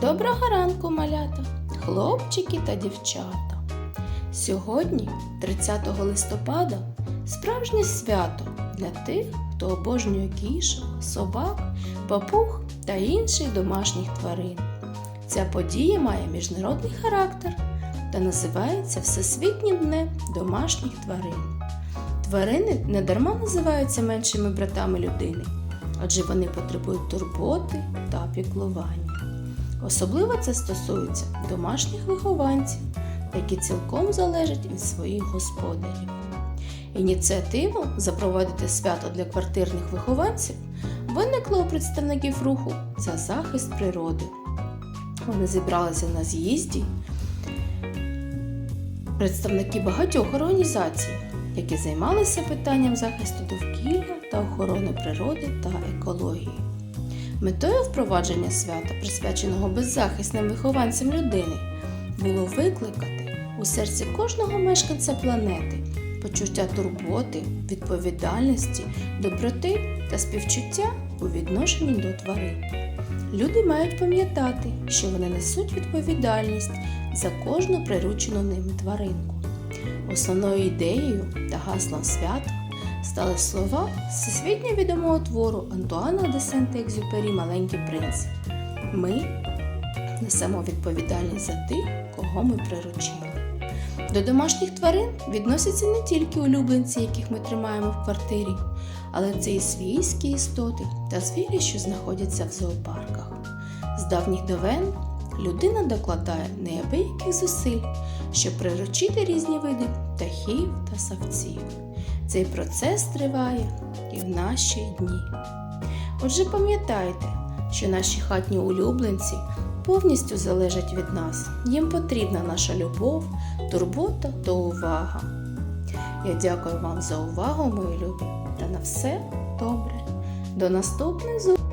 Доброго ранку, малята, хлопчики та дівчата. Сьогодні, 30 листопада, справжнє свято для тих, хто обожнює кішок, собак, папуг та інших домашніх тварин. Ця подія має міжнародний характер та називається Всесвітнім днем домашніх тварин. Тварини недарма називаються меншими братами людини, адже вони потребують турботи та піклування. Особливо це стосується домашніх вихованців, які цілком залежать від своїх господарів. Ініціатива запровадити свято для квартирних вихованців виникла у представників руху за захист природи. Вони зібралися на з'їзді представники багатьох організацій, які займалися питанням захисту довкілля та охорони природи та екології. Метою впровадження свята, присвяченого беззахисним вихованцям людини, було викликати у серці кожного мешканця планети почуття турботи, відповідальності, доброти та співчуття у відношенні до тварин. Люди мають пам'ятати, що вони несуть відповідальність за кожну приручену ними тваринку. Основною ідеєю та гаслом свята стали слова всесвітньо відомого твору Антуана де Сент-Екзюпері Маленький принц. Ми несемо відповідальність за тих, кого ми приручили. До домашніх тварин відносяться не тільки улюбленці, яких ми тримаємо в квартирі, але це і свійські істоти та звірі, що знаходяться в зоопарках. З давніх давен людина докладає неабияких зусиль, щоб приручити різні види птахів та савців. Цей процес триває і в наші дні. Отже, пам'ятайте, що наші хатні улюбленці повністю залежать від нас. Їм потрібна наша любов, турбота та увага. Я дякую вам за увагу, мої любі, та на все добре. До наступних зустрічей!